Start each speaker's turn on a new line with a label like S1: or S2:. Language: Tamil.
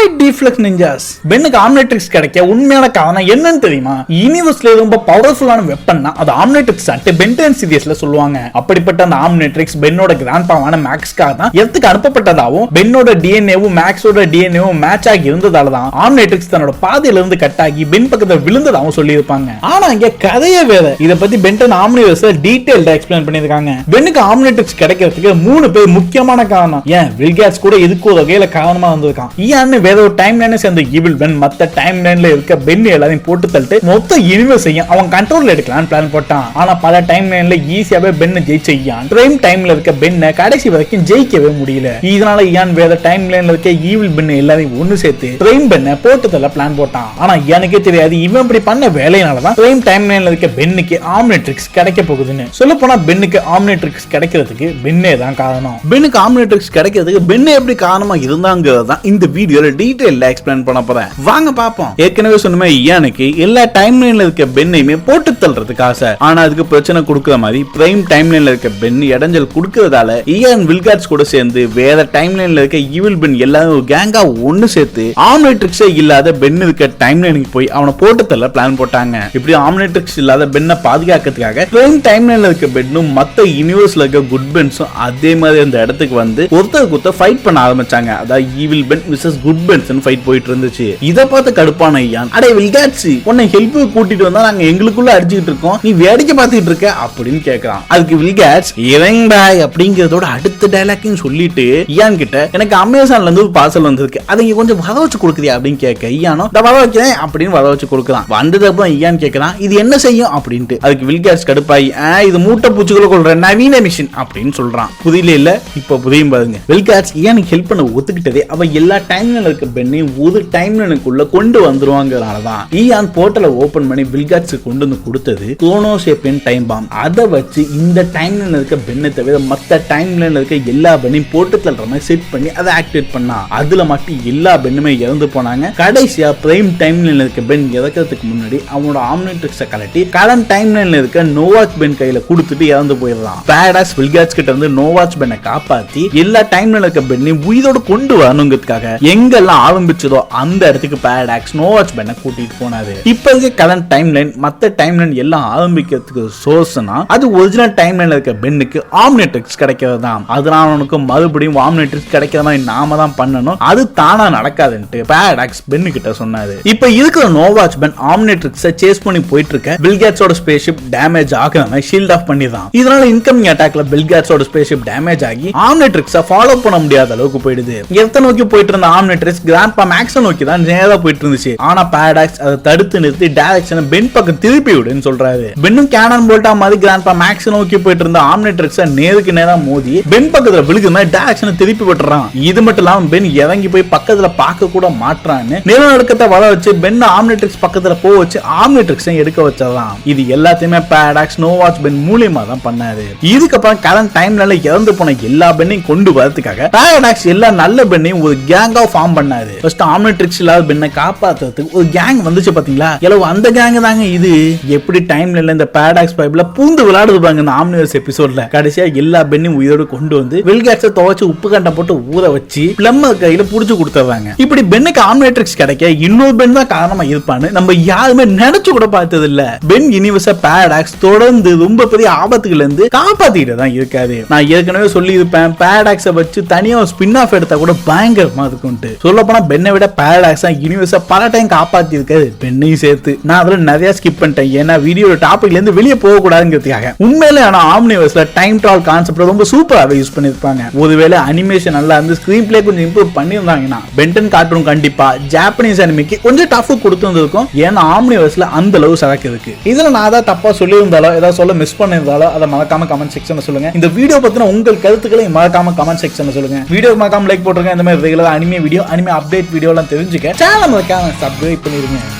S1: ஹாய் டிஃப்ளெக்ஸ் நிஞ்சாஸ் பென்னுக்கு ஆம்னெட்ரிக்ஸ் கிடைக்க உண்மையான காரணம் என்னன்னு தெரியுமா? யூனிவர்ஸ்ல ரொம்ப பவர்ஃபுல்லான வெப்பன்னா அது ஆம்னெட்ரிக்ஸ் அட்டு பென்டன் சீரியஸ்ல சொல்லுவாங்க. அப்படிப்பட்ட அந்த ஆம்னெட்ரிக்ஸ் பென்னோட கிராண்ட் பாவான மேக்ஸ்க்காக தான் எத்துக்கு அனுப்பப்பட்டதாகவும் பென்னோட டிஎன்ஏவும் மேக்ஸோட டிஎன்ஏவும் மேட்ச் ஆகி இருந்ததால தான் ஆம்னெட்ரிக்ஸ் தன்னோட பாதையில இருந்து கட் ஆகி பென் பக்கத்துல விழுந்ததாகவும் சொல்லியிருப்பாங்க. ஆனா இங்க கதையே வேற. இத பத்தி பென்டன் ஆம்னிவர்ஸ் டீடைல்டா எக்ஸ்பிளைன் பண்ணியிருக்காங்க. பென்னுக்கு ஆம்னெட்ரிக்ஸ் கிடைக்கிறதுக்கு மூணு பேர் முக்கியமான காரணம். ஏன் வில்கேட்ஸ் கூட இதுக்கு ஒரு வகையில காரணமா வந்திருக்கான் ஏன்னு ஏதோ ஒரு டைம் லைனை சேர்ந்த ஈவில் பென் மத்த டைம் லைன்ல இருக்க பென் எல்லாத்தையும் போட்டு தள்ளிட்டு மொத்த யூனிவர்ஸையும் அவன் கண்ட்ரோல் எடுக்கலாம்னு பிளான் போட்டான். ஆனா பல டைம் லைன்ல ஈஸியாவே பென்னை ஜெயிச்சையான் பிரைம் டைம்ல இருக்க பென்னை கடைசி வரைக்கும் ஜெயிக்கவே முடியல. இதனால இயான் வேற டைம் லைன்ல இருக்க ஈவில் பென் எல்லாத்தையும் ஒண்ணு சேர்த்து பிரைம் பென்னை போட்டு தள்ள பிளான் போட்டான். ஆனா எனக்கே தெரியாது இவன் இப்படி பண்ண வேலையினாலதான் பிரைம் டைம் லைன்ல இருக்க பென்னுக்கு ஆம்னெட்ரிக்ஸ் கிடைக்க போகுதுன்னு. சொல்ல போனா பென்னுக்கு ஆம்னெட்ரிக்ஸ் கிடைக்கிறதுக்கு பென்னே தான் காரணம். பென்னுக்கு ஆம்னெட்ரிக்ஸ் கிடைக்கிறதுக்கு பென்னே எப்படி காரணமா இருந்தாங்கிறது தான் இந்த வீடியோல டீடைல்ல எக்ஸ்பிளைன் பண்ண போறேன். வாங்க பாப்போம். ஏற்கனவே சொன்ன இயானுக்கு எல்லா டைம் லைன்ல இருக்க பெண்ணையுமே போட்டு தள்ளுறதுக்கு ஆசை ஆனா அதுக்கு பிரச்சனை கொடுக்குற மாதிரி பிரைம் டைம் லைன்ல இருக்க பென் இடைஞ்சல் கொடுக்கறதால இயான் வில்காட்ஸ் கூட சேர்ந்து வேற டைம் லைன்ல இருக்க ஈவில் பென் எல்லாரும் ஒரு கேங்கா ஒண்ணு சேர்த்து ஆம்னெட்ரிக்ஸே இல்லாத பென் இருக்க டைம் லைனுக்கு போய் அவனை போட்டு தள்ள பிளான் போட்டாங்க. இப்படி ஆம்னெட்ரிக்ஸ் இல்லாத பெண்ணை பாதுகாக்கிறதுக்காக பிரைம் டைம் லைன்ல இருக்க பெண்ணும் மத்த யூனிவர்ஸ்ல இருக்க குட் பென்ஸும் அதே மாதிரி அந்த இடத்துக்கு வந்து ஒருத்தர் குத்த ஃபைட் பண்ண ஆரம்பிச்சாங்க. அதாவது evil Ben Mrs good Bens fight போயிட்டு இருந்துச்சு இதை பார்த்து கடுப்பான ஐயான் அடே வில்காட்சி உன்னை ஹெல்ப் கூட்டிட்டு வந்தா நாங்க எங்களுக்குள்ள அடிச்சுக்கிட்டு இருக்கோம். நீ வேடிக்கை பார்த்துட்டு இருக்க அப்படின்னு கேட்கறான் அதுக்கு வில்காட்ஸ் இறங்கடா அப்படிங்கறதோட அடுத்த டைலாக்கையும் சொல்லிட்டு ஐயான் கிட்ட எனக்கு அமேசான்ல இருந்து ஒரு பார்சல் வந்திருக்கு. அதை இங்க கொஞ்சம் வர வச்சு கொடுக்குறியா அப்படின்னு கேட்க ஐயானோ "இதோ வர வைக்கிறேன் அப்படின்னு வர வச்சு கொடுக்குறான். வந்தது அப்புறம் ஐயான் கேட்கறான் இது என்ன செய்யும்? அப்படின்ட்டு. அதுக்கு வில்காட்ஸ் கடுப்பாயி இது மூட்டை பூச்சிகளை கொள்ற நவீன மிஷின் அப்படின்னு சொல்றான். புரியல இல்ல? இப்ப புரியும் பாருங்க. வில்காட்ஸ் ஐயானுக்கு ஹெல்ப் பண்ண ஒத்துக்கிட்டதே அவ எல்லா டைம்ல இருக்க பெண்ணையும் ஒரு டைம் லைனுக்குள்ள கொண்டு வந்துருவாங்கிறனாலதான் ஈயான் போர்ட்டலை ஓபன் பண்ணி வில்காட்ஸ் கொண்டு வந்து கொடுத்தது குரோனோசேப்பியன் டைம் பாம் அதை வச்சு இந்த டைம் இருக்க பெண்ணை தவிர மத்த டைம் இருக்க எல்லா பெண்ணையும் போட்டு தள்ளுற மாதிரி செட் பண்ணி அதை ஆக்டிவேட் பண்ணா. அதுல மட்டும் எல்லா பெண்ணுமே இறந்து போனாங்க. கடைசியா பிரைம் டைம் இருக்க பெண் இறக்கிறதுக்கு முன்னாடி அவனோட ஆம்னிட்ரிக்ஸை கலட்டி கரண்ட் டைம் இருக்க நோவாச் பென் கையில கொடுத்துட்டு இறந்து போயிடலாம். பேடாஸ் வில்காட்ஸ் கிட்ட இருந்து நோவாச் பெண்ணை காப்பாத்தி எல்லா டைம் இருக்க பெண்ணையும் உயிரோடு கொண்டு வரணுங்கிறதுக்காக எங்கெல்லாம் ஆரம்பிச்சதோ அந்த இடத்துக்கு பேடாக்ஸ் நோவாச் பெண்ண கூட்டிட்டு போனாரு. இப்ப இருக்க கரண்ட் டைம் லைன் மத்த டைம் லைன் எல்லாம் ஆரம்பிக்கிறதுக்கு சோர்ஸ்னா அது ஒரிஜினல் டைம் லைன்ல இருக்க பெண்ணுக்கு ஆம்னெட்ரிக்ஸ் கிடைக்கிறது தான் அதனால அவனுக்கு மறுபடியும் ஆம்னெட்ரிக்ஸ் கிடைக்கிற மாதிரி நாம தான் பண்ணணும். அது தானா நடக்காதுன்ட்டு பேரடாக்ஸ் பென்னு கிட்ட சொன்னாரு. இப்ப இருக்கிற நோவாச் பென் ஆம்னெட்ரிக்ஸை சேஸ் பண்ணி போயிட்டு இருக்க பில்கேட்ஸோட ஸ்பேஸ்ஷிப் டேமேஜ் ஆகாம ஷீல்ட் ஆஃப் பண்ணிதான் இதனால இன்கமிங் அட்டாக்ல பில்கேட்ஸோட ஸ்பேஸ்ஷிப் டேமேஜ் ஆகி ஆம்னெட்ரிக்ஸை ஃபாலோ பண்ண முடியாத அளவுக்கு போயிடுது. எத்தனை நோக்கி போயிட்டு இருந்த ஆம்னெட்ரிக்ஸ் கிராண்ட்பா மேக்ஸை நோக்கி தான் நேராக போயிட்டு இருந்துச்சு ஆனா பேடாக்ஸ் அதை தடுத்து நிறுத்தி டேரக்ஷனை பென் பக்கம் திருப்பி விடுன்னு சொல்றாரு. பென்னும் கேனான் போல்ட்டா மாதிரி கிராண்ட்பா மேக்ஸ் நோக்கி போயிட்டு இருந்த ஆம்னெட்ரிக்ஸை நேருக்கு நேரா மோதி பென் பக்கத்துல விழுகுற மாதிரி டேரக்ஷனை திருப்பி விட்டுறான். இது மட்டும் இல்லாம பென் இறங்கி போய் பக்கத்துல பார்க்க கூட மாட்றான்னு நிலநடுக்கத்தை வர வச்சு பென் ஆம்னேட்ரிக்ஸ் பக்கத்துல போக வச்சு ஆம்னெட்ரிக்ஸை எடுக்க வச்சிடலாம் இது எல்லாத்தையுமே பேடாக்ஸ் நோவாச் பென் மூலியமா தான் பண்ணாரு. இதுக்கப்புறம் கரண்ட் டைம்ல இறந்து போன எல்லா பெண்ணையும் கொண்டு வரதுக்காக பேடாக்ஸ் எல்லா நல்ல பெண்ணையும் ஒரு கேங்கா ஃபார்ம் பண்ண பண்ணாரு. ஃபர்ஸ்ட் ஆம்னிட்ரிக்ஸ் இல்லாத பெண்ணை காப்பாத்துறதுக்கு ஒரு கேங் வந்துச்சு பாத்தீங்களா? எவ்வளவு அந்த கேங் தாங்க இது. எப்படி டைம்ல இந்த பேடாக்ஸ் பைப்ல பூந்து விளையாடுது பாருங்க இந்த ஆம்னிவர்ஸ் எபிசோட்ல கடைசியா எல்லா பெண்ணையும் உயிரோடு கொண்டு வந்து வெல்காட்ஸை துவைச்சு உப்பு கண்டம் போட்டு ஊற வச்சு பிளம்மர் கையில புடிச்சு கொடுத்துறாங்க. இப்படி பெண்ணுக்கு ஆம்னெட்ரிக்ஸ் கிடைக்க இன்னொரு பெண் தான் காரணமா இருப்பான்னு நம்ம யாருமே நினைச்சு கூட பார்த்தது இல்ல பெண் யூனிவர்ஸ பேடாக்ஸ் தொடர்ந்து ரொம்ப பெரிய ஆபத்துகள் இருந்து காப்பாத்திட்டு தான் இருக்காரு. நான் ஏற்கனவே சொல்லி இருப்பேன் பேடாக்ஸை வச்சு தனியா ஒரு ஸ்பின் ஆஃப் எடுத்தா கூட பயங்கரமா இருக்கும்ட்டு சொல்லப்போனால் பெண்ணை விட பேடாக்ஸ் யூனிவர்ஸை பல டைம் காப்பாற்றியிருக்காது பெண்ணையும் சேர்த்து. நான் அதில் நிறைய ஸ்கிப் பண்ணிட்டேன். ஏன்னா வீடியோ டாபிக்ல இருந்து வெளியே போகக்கூடாதுங்கிறதுக்காக. உண்மையில ஆனால் ஆம்னிவர்ஸில் ஆம்னிவர்ஸ்ல டைம் டிராவல் கான்செப்ட் ரொம்ப சூப்பராகவே யூஸ் பண்ணிருப்பாங்க ஒருவேளை அனிமேஷன் நல்லா இருந்து ஸ்க்ரீன் பிளே கொஞ்சம் இம்ப்ரூவ் பண்ணியிருந்தாங்கன்னா பென்டன் கார்ட்டூன் கண்டிப்பா ஜாப்பனீஸ் அனிமிக்கு கொஞ்சம் டஃப் கொடுத்துருந்துருக்கும். ஏன்னா ஆம்னிவர்ஸ்ல அந்த அளவு சரக்கு இருக்கு. இதுல நான் ஏதாவது தப்பாக சொல்லியிருந்தாலோ ஏதாவது சொல்ல மிஸ் பண்ணியிருந்தாலோ அதை மறக்காம கமெண்ட் செக்ஷனில் சொல்லுங்க. இந்த வீடியோ பற்றின உங்கள் கருத்துக்களை மறக்காம கமெண்ட் செக்ஷனில் சொல்லுங்க. வீடியோ மறக்காம லைக் போட்டுருங்க. இந்த மாதிரி regular anime video anime update video எல்லாம் தெரிஞ்சுக்க. சேனல் மறக்காம சப்ஸ்கிரைப் பண்ணிருங்க.